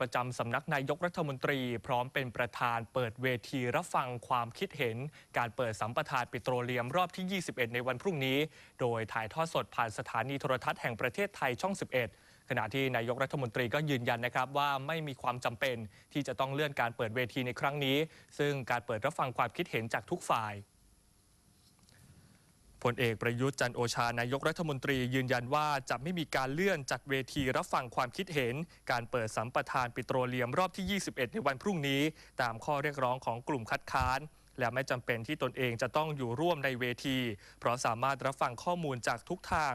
ประจำสำนักนายกรัฐมนตรี พร้อมเป็นประธานเปิดเวทีรับฟังความคิดเห็น การเปิดสัมปทานปิโตรเลียมรอบที่ 21 ในวันพรุ่งนี้ โดยถ่ายทอดสดผ่านสถานีโทรทัศน์แห่งประเทศไทยช่อง 11 ขณะที่นายกรัฐมนตรีก็ยืนยันนะครับว่าไม่มีความจำเป็นที่จะต้องเลื่อนการเปิดเวทีในครั้งนี้ ซึ่งการเปิดรับฟังความคิดเห็นจากทุกฝ่าย พลเอกประยุทธ์จันโอชานายกรัฐมนตรียืนยันว่าจะไม่มีการเลื่อนจัดเวทีรับฟังความคิดเห็น การเปิดสัมปทานปิโตรเลียมรอบที่ 21 ในวันพรุ่งนี้ ตามข้อเรียกร้องของกลุ่มคัดค้านและไม่จำเป็นที่ตนเองจะต้องอยู่ร่วมในเวที เพราะสามารถรับฟังข้อมูลจากทุกทาง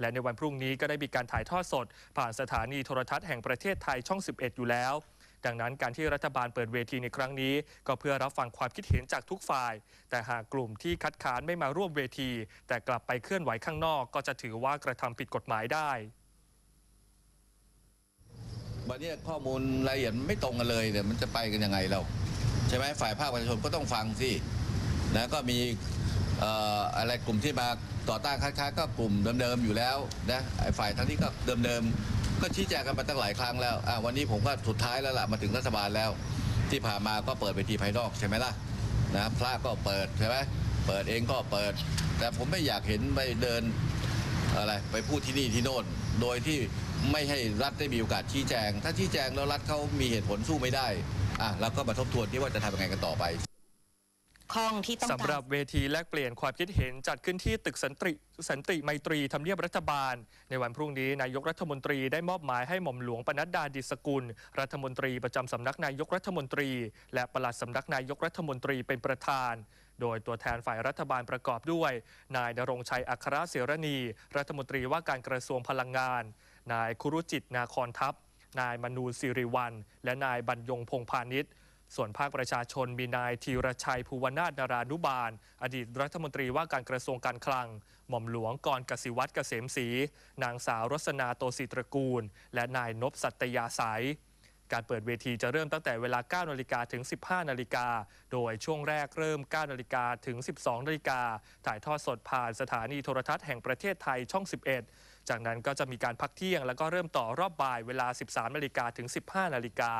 และในวันพรุ่งนี้ก็ได้มีการถ่ายทอดสด ผ่านสถานีโทรทัศน์แห่งประเทศไทยช่อง 11 อยู่แล้ว ดังนั้นการที่รัฐบาลเปิดเวทีในครั้งนี้ ก็เพื่อรับฟังความคิดเห็นจากทุกฝ่าย แต่หากกลุ่มที่คัดค้านไม่มาร่วมเวที แต่กลับไปเคลื่อนไหวข้างนอก ก็จะถือว่ากระทำผิดกฎหมายได้วันนี้ข้อมูลรายละเอียดไม่ตรงกันเลยเนี่ยมันจะไปกันยังไงเราใช่ไหมฝ่ายภาคประชาชนก็ต้องฟังสินะก็มีออะไรกลุ่มที่มาต่อต้านคัดค้านก็กลุ่มเดิมๆอยู่แล้วนะฝ่ายทั้งนี้ก็เดิมๆ ก็ชี้แจงกันมาตั้งหลายครั้งแล้ววันนี้ผมก็สุดท้ายแล้วล่ะมาถึงรัฐบาลแล้ว ที่ผ่านมาก็เปิดเวทีภายนอกใช่ไหมล่ะนะพระก็เปิดใช่ไหมเปิดเองก็เปิด แต่ผมไม่อยากเห็นไปเดินอะไรไปพูดที่นี่ที่โน่น โดยที่ไม่ให้รัฐได้มีโอกาสชี้แจง ถ้าชี้แจงแล้วรัฐเขามีเหตุผลสู้ไม่ได้อะเราก็มาทบทวนที่ว่าจะทำยังไงกันต่อไป ข้องที่ต้องสำหรับเวทีแลกเปลี่ยนความคิดเห็นจัดขึ้นที่ตึกสันติสันติไมตรีทำเนียบรัฐบาล ในวันพรุ่งนี้นายกรัฐมนตรีได้มอบหมายให้หม่อมหลวงปนัดดาดิสกุล รัฐมนตรีประจำสำนักนายกรัฐมนตรี และปลัดสำนักนายกรัฐมนตรีเป็นประธาน โดยตัวแทนฝ่ายรัฐบาลประกอบด้วย นายนรงชัยอัครเสรณี รัฐมนตรีว่าการกระทรวงพลังงาน นายคุรุจิตนาคอนทัพ นายมนูสิริวัลและนายบรรยงพงพาณิชย์ ส่วนภาคประชาชนมีนายธีรชัยภูวนาถนารานุบาล อดีตรัฐมนตรีว่าการกระทรวงการคลัง หม่อมหลวงกรกสิวัตรเกษมศรีนางสาวรสนาโตศิตรกูล และนายนพสัตยาสายการเปิดเวทีจะเริ่มตั้งแต่เวลา 9 นาฬิกาถึง 15 นาฬิกา โดยช่วงแรกเริ่ม 9 นาฬิกาถึง 12 นาฬิกา ถ่ายทอดสดผ่านสถานีโทรทัศน์แห่งประเทศไทยช่อง 11 จากนั้นก็จะมีการพักเที่ยง แล้วก็เริ่มต่อรอบบ่ายเวลา 13 นาฬิกาถึง 15 นาฬิกา